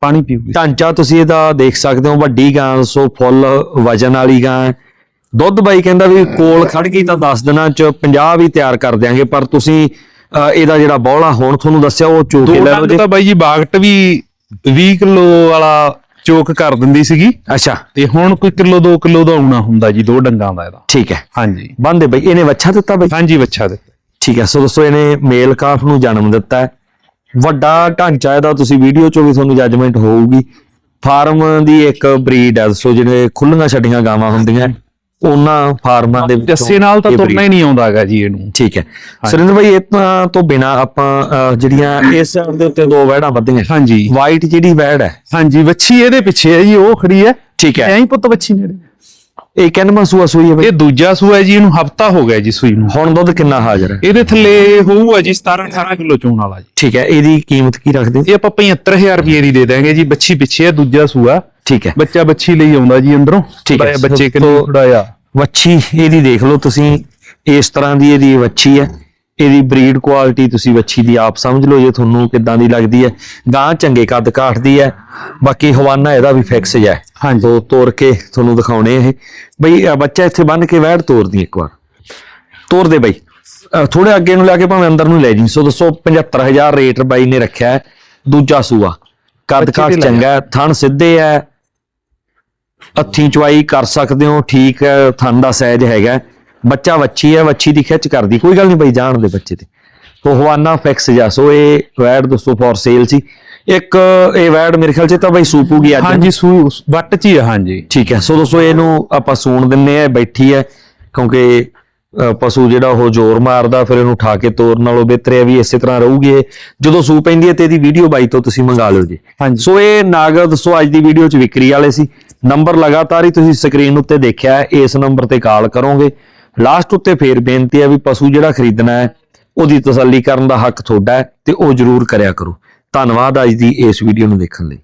Speaker 2: ਪਾਣੀ ਪੀਊਗੀ
Speaker 1: ਢਾਂਚਾ ਤੁਸੀਂ ਇਹਦਾ ਦੇਖ ਸਕਦੇ ਹੋ ਵੱਡੀ ਗਾਂ ਸੋ ਫੁੱਲ ਵਜਨ ਵਾਲੀ ਗਾਂ। ਦੁੱਧ ਬਾਈ ਕਹਿੰਦਾ ਵੀ ਕੋਲ ਖੜ ਗਈ ਤਾਂ 10 ਦਿਨਾਂ ਚ 50 ਵੀ ਤਿਆਰ ਕਰ ਦਿਆਂਗੇ ਪਰ ਤੁਸੀਂ ਇਹਦਾ ਜਿਹੜਾ ਬੌਲਾ ਹੁਣ ਤੁਹਾਨੂੰ ਦੱਸਿਆ ਉਹ ਚੋ ਕੇ
Speaker 2: ਦੋ
Speaker 1: ਲੈ ਲਓ ਜੀ।
Speaker 2: ਤਾਂ ਬਾਈ ਜੀ ਬਾਗਟ ਵੀ 20 ਕਿਲੋ ਵਾਲਾ ਚੋਕ ਕਰ ਦਿੰਦੀ ਸੀਗੀ।
Speaker 1: ਅੱਛਾ।
Speaker 2: ਤੇ ਹੁਣ ਕੋਈ ਕਿਲੋ 2 ਕਿਲੋ ਦਾ ਆਉਣਾ ਹੁੰਦਾ ਜੀ ਦੋ ਡੰਗਾਂ ਦਾ ਇਹਦਾ।
Speaker 1: ਠੀਕ ਹੈ।
Speaker 2: ਹਾਂਜੀ।
Speaker 1: ਬੰਦੇ ਬਈ ਇਹਨੇ ਵੱਛਾ ਦਿੱਤਾ ਬਈ?
Speaker 2: ਹਾਂਜੀ ਬੱਚਾ ਦੇ
Speaker 1: ਠੀਕ ਹੈ ਸੋ ਦੋਸਤੋ ਇਹਨੇ ਮੇਲ ਕਾਫ ਨੂੰ ਜਨਮ ਦਿੱਤਾ ਹੈ। ਵੱਡਾ ਢਾਂਚਾ ਇਹਦਾ ਤੁਸੀਂ ਵੀਡੀਓ ਚੋਂ ਵੀ ਤੁਹਾਨੂੰ ਜੱਜਮੈਂਟ ਹੋਊਗੀ। ਫਾਰਮ ਦੀ ਇੱਕ ਬਰੀਡ ਹੈ ਸੋ ਜਿਹੜੇ ਖੁੱਲੀਆਂ ਛੱਡੀਆਂ ਗਾਵਾਂ ਹੁੰਦੀਆਂ ਉਹਨਾਂ ਫਾਰਮਾਂ ਦੇ ਵਿੱਚੋਂ
Speaker 2: ਜੱਸੇ ਨਾਲ ਤਾਂ
Speaker 1: ਇਹ
Speaker 2: ਤੁਰਨਾ ਹੀ ਨਹੀਂ ਆਉਂਦਾ ਹੈਗਾ ਜੀ ਇਹਨੂੰ।
Speaker 1: ਠੀਕ ਹੈ। ਸੁਰਿੰਦਰ ਭਾਈ ਇਤਾਂ ਤੋਂ ਬਿਨਾ ਆਪਾਂ ਜਿਹੜੀਆਂ ਇਸ ਸਾਈਡ ਦੇ ਉੱਤੇ ਦੋ ਵੈੜਾਂ ਵੱਧੀਆਂ
Speaker 2: ਹਾਂਜੀ।
Speaker 1: ਵਾਈਟ ਜਿਹੜੀ ਵੈੜ ਹੈ।
Speaker 2: ਹਾਂਜੀ ਵੱਛੀ ਇਹਦੇ ਪਿੱਛੇ ਹੈ ਜੀ ਉਹ ਖੜੀ ਹੈ।
Speaker 1: ਠੀਕ ਹੈ।
Speaker 2: ਐਂ ਹੀ ਪੁੱਤ ਵੱਛੀ ਮੇਰੇ।
Speaker 1: ਇਹ ਕਿੰਨਵਾਂ ਸੂਆ ਸੂਈ ਹੈ ਬਈ?
Speaker 2: ਇਹ ਦੂਜਾ ਸੂਆ ਹੈ ਜੀ ਇਹਨੂੰ ਹਫਤਾ ਹੋ ਗਿਆ ਜੀ ਸੂਈ ਨੂੰ।
Speaker 1: ਹੁਣ ਦੁੱਧ ਕਿੰਨਾ ਹਾਜ਼ਰ ਹੈ?
Speaker 2: ਇਹਦੇ ਥੱਲੇ ਹੋਊਗਾ ਜੀ 17 18 ਕਿਲੋ ਚੋਣ ਵਾਲਾ ਜੀ।
Speaker 1: ਠੀਕ ਹੈ ਇਹਦੀ ਕੀਮਤ ਕੀ ਰੱਖਦੇ? ਹੋ?
Speaker 2: ਇਹ ਆਪਾਂ 75000 ਰੁਪਏ ਦੀ ਦੇ ਦਾਂਗੇ ਜੀ ਬੱਚੀ ਪਿੱਛੇ ਹੈ ਦੂਜਾ ਸੂਆ।
Speaker 1: ਠੀਕ ਹੈ।
Speaker 2: ਬੱਚਾ ਬੱਚੀ ਲਈ ਆਉਂਦਾ ਜੀ ਅੰਦਰੋਂ।
Speaker 1: ਠੀਕ ਹੈ।
Speaker 2: ਬੱਚੇ ਕਿੰਨੇ
Speaker 1: ਸੋ-
Speaker 2: ਥੋੜਾ ਜਿਹਾ।
Speaker 1: ਵੱਛੀ ਇਹਦੀ ਦੇਖ ਲਓ ਤੁਸੀਂ ਇਸ ਤਰ੍ਹਾਂ ਦੀ ਇਹਦੀ ਵੱਛੀ ਹੈ। ਇਹਦੀ ਬਰੀਡ ਕੁਆਲਿਟੀ ਤੁਸੀਂ ਵੱਛੀ ਦੀ ਆਪ ਸਮਝ ਲਓ ਜੇ ਤੁਹਾਨੂੰ ਕਿੱਦਾਂ ਦੀ ਲੱਗਦੀ ਹੈ। ਗਾਂ ਚੰਗੇ ਕੱਦ ਕਾਠਦੀ ਹੈ ਬਾਕੀ ਹਵਾਨਾ ਇਹਦਾ ਵੀ ਫਿਕਸ ਹੈ।
Speaker 2: ਹਾਂਜੀ।
Speaker 1: ਤੋਂ ਤੋੜ ਕੇ ਤੁਹਾਨੂੰ ਦਿਖਾਉਣੇ ਇਹ। ਬਈ ਬੱਚਾ ਇੱਥੇ ਬੰਨ ਕੇ ਵੈੜ ਤੋੜਦੀ ਇੱਕ ਵਾਰ। ਤੋੜ ਦੇ ਬਈ। ਥੋੜੇ ਅੱਗੇ ਨੂੰ ਲੈ ਕੇ ਭਾਵੇਂ ਅੰਦਰ ਨੂੰ ਲੈ ਜੀ। ਸੋ ਦੱਸੋ 75000 ਰੇਟ ਬਾਈ ਨੇ ਰੱਖਿਆ ਹੈ। ਦੂਜਾ ਸੂਆ। ਕੱਦ ਕਾਠ ਚੰਗਾ ਥਣ ਸਿੱਧੇ ਹੈ। ਹੱਥੀਂ ਚੁਆਈ ਕਰ ਸਕਦੇ ਹੋ ਠੀਕ ਹੈ ਥਣ ਦਾ ਸਾਈਜ਼ ਹੈਗਾ ਬੱਚਾ ਵੱਛੀ ਹੈ ਵੱਛੀ ਦੀ ਖਿੱਚ ਕਰਦੀ ਕੋਈ ਗੱਲ ਨਹੀਂ ਬਈ ਜਾਣ ਦੇ ਬੱਚੇ ਤੇ। ਤੋ ਹਵਾਨਾ ਫਿਕਸ ਜਾ ਸੋ ਇਹ ਵੈਡ ਦੋਸਤੋ ਫॉर ਸੇਲ ਸੀ। ਇੱਕ ਇਹ ਵੈਡ ਮੇਰੇ ਖਿਆਲ ਚ ਤਾਂ ਬਈ ਸੂਪੂਗੀ ਅੱਜ।
Speaker 2: ਹਾਂਜੀ ਸੂ ਵੱਟ ਚ ਹੀ ਆ ਹਾਂਜੀ।
Speaker 1: ਠੀਕ ਹੈ ਸੋ ਦੋਸਤੋ ਇਹਨੂੰ ਆਪਾਂ ਸੂਣ ਦਿੰਨੇ ਆ ਬੈਠੀ ਹੈ ਕਿਉਂਕਿ ਪਸ਼ੂ ਜਿਹੜਾ ਉਹ ਜ਼ੋਰ ਮਾਰਦਾ ਫਿਰ ਇਹਨੂੰ ਉਠਾ ਕੇ ਤੋਰਨ ਨਾਲੋਂ ਬਿਹਤਰ ਹੈ ਵੀ ਇਸੇ ਤਰ੍ਹਾਂ ਰਹੂਗੀ ਜਦੋਂ ਸੂ ਪੈਂਦੀ ਹੈ ਤੇ ਇਹਦੀ ਵੀਡੀਓ ਬਾਈ ਤੋਂ ਤੁਸੀਂ ਮੰਗਾ ਲਿਓ ਜੀ। ਸੋ ਇਹ ਨਾਗਰ ਦੋਸਤੋ ਅੱਜ ਦੀ ਵੀਡੀਓ ਚ ਵਿਕਰੀ ਵਾਲੇ ਸੀ। ਨੰਬਰ ਲਗਾਤਾਰ ਹੀ ਤੁਸੀਂ ਸਕਰੀਨ ਉੱਤੇ ਦੇਖਿਆ ਇਸ ਨੰਬਰ ਤੇ ਕਾਲ ਕਰੋਗੇ। ਲਾਸਟ ਉੱਤੇ ਫੇਰ ਬੇਨਤੀ ਹੈ ਵੀ ਪਸ਼ੂ ਜਿਹੜਾ ਖਰੀਦਣਾ ਹੈ, ਉਹਦੀ ਤਸੱਲੀ ਕਰਨ ਦਾ ਹੱਕ ਤੁਹਾਡਾ ਹੈ ਤੇ ਉਹ ਜ਼ਰੂਰ ਕਰਿਆ ਕਰੋ। ਧੰਨਵਾਦ ਅੱਜ ਦੀ ਇਸ ਵੀਡੀਓ ਨੂੰ ਦੇਖਣ ਲਈ।